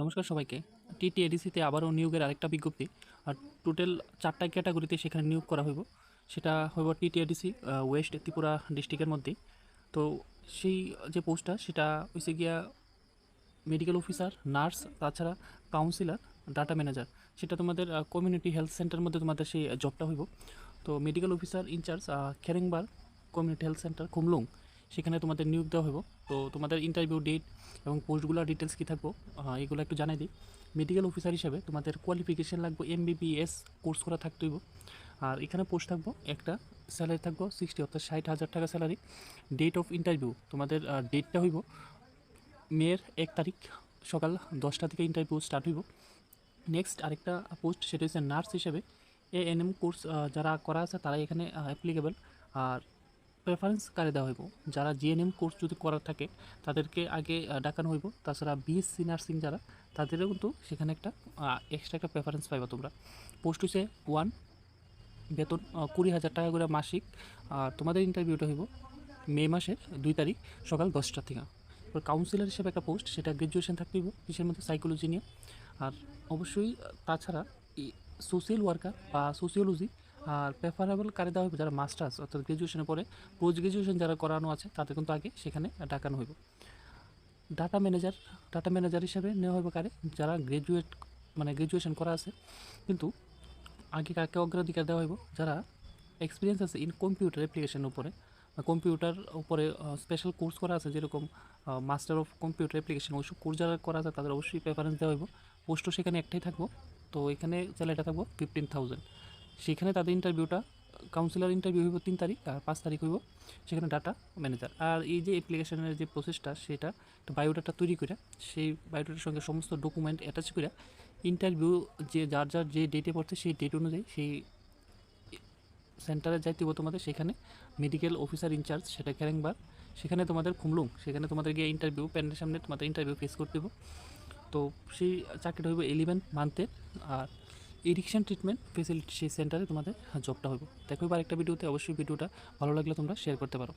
নমস্কার সবাইকে। টিটি এডিসিতে আবারও নিয়োগের আরেকটা বিজ্ঞপ্তি। আর টোটাল চারটা ক্যাটাগরিতে সেখানে নিয়োগ করা হইব। সেটা হইব টিটি এডিসি ওয়েস্ট ত্রিপুরা ডিস্ট্রিক্টের মধ্যেই। তো সেই যে পোস্টটা, সেটা হয়েছে গিয়া মেডিকেল অফিসার, নার্স, তাছাড়া কাউন্সিলর, ডাটা ম্যানেজার। সেটা তোমাদের কমিউনিটি হেলথ সেন্টার মধ্যে তোমাদের সেই জবটা হইব। তো medical officer incharge Kherengbar community health centre Khumlung সেখানে তোমাদের নিয়োগ দেওয়া হইব। তো তোমাদের ইন্টারভিউ ডেট এবং পোস্টগুলোর ডিটেলস কী থাকব এগুলো একটু জানাই দিই। মেডিকেল অফিসার হিসেবে তোমাদের কোয়ালিফিকেশান লাগবে এমবিবিএস কোর্স করা থাকতে হইব। আর এখানে পোস্ট থাকব, একটা স্যালারি থাকব সিক্সটি অর্থাৎ ষাট হাজার টাকা স্যালারি ডেট অফ ইন্টারভিউ তোমাদের ডেটটা হইব মেয়ের এক তারিখ সকাল দশটা থেকে ইন্টারভিউ স্টার্ট হইব। নেক্সট আরেকটা পোস্ট সেটা হচ্ছে নার্স হিসেবে। এ এন এম কোর্স যারা করা আছে তারাই এখানে অ্যাপ্লিকেবল আর প্রেফারেন্স কারে দেওয়া হইব? যারা জিএনএম কোর্স যদি করার থাকে, তাদেরকে আগে ডাকানো হইব। তাছাড়া বিএসসি নার্সিং যারা, তাদেরও কিন্তু সেখানে একটা এক্সট্রা একটা প্রেফারেন্স পাইবা তোমরা। পোস্ট হচ্ছে ওয়ান বেতন কুড়ি হাজার টাকা করে মাসিক, আর তোমাদের ইন্টারভিউটা হইব মে মাসের দুই তারিখ সকাল দশটা থেকে। এবার কাউন্সিলর হিসেবে একটা পোস্ট সেটা গ্রাজুয়েশন থাকতে হইব কিসের মধ্যে সাইকোলজি নিয়ে। আর অবশ্যই তাছাড়া সোশ্যাল ওয়ার্কার বা সোসিওলজি আর প্রেফারেবল কারে দেওয়া হইব? যারা মাস্টার্স অর্থাৎ গ্রাজুয়েশনের পরে পোস্ট গ্রাজুয়েশন যারা করানো আছে, তাদের কিন্তু আগে সেখানে ডাকানো হইব। ডাটা ম্যানেজার ডাটা ম্যানেজার হিসেবে নেওয়া হবে কারে? যারা গ্রাজুয়েট মানে গ্রাজুয়েশন করা আছে, কিন্তু আগে কাকে অগ্রাধিকার দেওয়া হইব? যারা এক্সপিরিয়েন্স আছে ইন কম্পিউটার অ্যাপ্লিকেশনের উপরে কম্পিউটার উপরে স্পেশাল কোর্স করা আছে, যেরকম মাস্টার অফ কম্পিউটার অ্যাপ্লিকেশন ওইসব কোর্স যারা করা আছে, তাদের অবশ্যই প্রেফারেন্স দেওয়া হইব। পোস্টও সেখানে একটাই থাকব। তো এখানে স্যালারিটা থাকব ফিফটিন থাউজেন্ড সেখানে তাদের ইন্টারভিউটা কাউন্সিলর ইন্টারভিউ হইব তিন তারিখ, আর পাঁচ তারিখ হইব সেখানে ডাটা ম্যানেজার আর এই যে অ্যাপ্লিকেশনের যে প্রসেসটা সেটা বায়োডাটা তৈরি করে, সেই বায়োডাটার সঙ্গে সমস্ত ডকুমেন্ট অ্যাটাচ করে ইন্টারভিউ যে যার যার যে ডেটে পড়ছে সেই ডেট অনুযায়ী সেই সেন্টারে যাইতে তোমাদের। সেখানে মেডিকেল অফিসার ইনচার্জ সেটা ক্যারেংবার সেখানে তোমাদের খুমলুং সেখানে তোমাদের গিয়ে ইন্টারভিউ প্যান্ডের সামনে তোমাদের ইন্টারভিউ ফেস করতে হবে তো সেই চাকরিটা হইব ইলেভেন মান্থের আর এডিকশন ট্রিটমেন্ট ফেসিলিটি সেই সেন্টারে তোমাদের জবটা হবে। দেখো এবার একটা ভিডিওতে অবশ্যই ভিডিওটা ভালো লাগলে তোমরা শেয়ার করতে পারো।